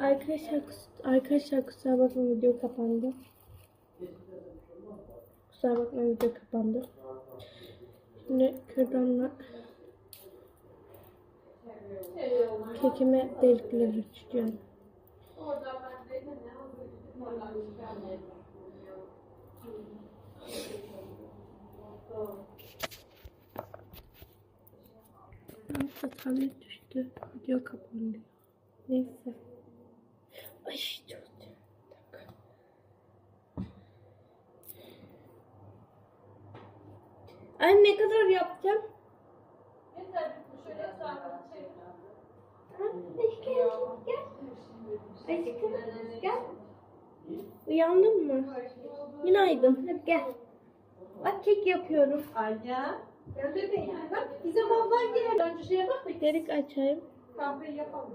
Arkadaşlar, arkadaşlar kusura bakmayın video kapandı. Kusura bakmayın video kapandı. Şimdi kürdanla kekime delikler açacağım. Neyse tablet düştü. Video kapandı. Neyse. Ay çok. Anne ne kadar yapacağım? Ha, Aşkım gel. Aşkım gel. Uyandın mı? Günaydın. Hadi gel. Bak kek yapıyorum. Aya. Gel bebeğim. Bak bizim ablan geldi. Önce şeye bak da Delik açayım. kahveyi yapalım.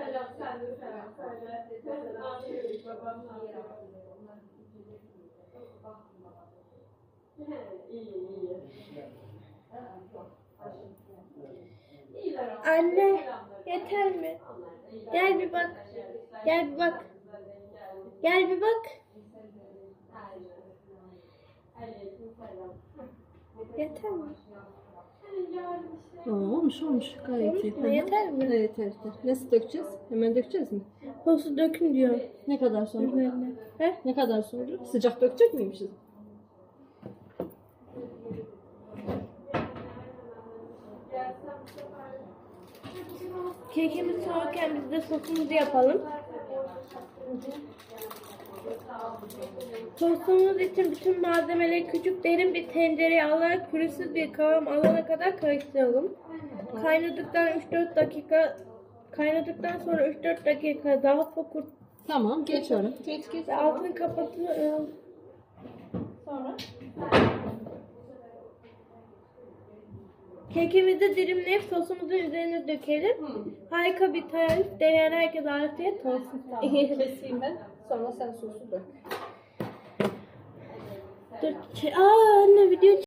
selam söyle. Selam söyle. Babam ne yapıyor? İyi iyi. Anne yeter mi? Gel bir bak. Gel bir bak. Gel bir bak. Yeter mi? Aa, olmuş olmuş gayet. Olmuş mu? Yeter mi? Evet yeter yeter. Nasıl dökeceğiz? Hemen dökeceğiz mi? Sosu dökün diyor. Ne kadar sonra? He? Ne kadar sonra? Sıcak dökecek miymişiz? Kekimiz soğurken biz de sosumuzu yapalım. Sosumuz için bütün malzemeleri küçük derin bir tencereye alarak pürüzsüz bir kıvam alana kadar karıştıralım. Kaynadıktan 3-4 dakika kaynadıktan sonra 3-4 dakika daha fokur Tamam geç onu. Geç geç. altını kapatıyorum. Sonra? Kekimizi dilimleyip sosumuzun üzerine dökelim. Harika bir tarif. Deneyen herkese afiyet olsun. Tamam keseyim ben. Sonra sen sosu dök. Dur, Aa anne video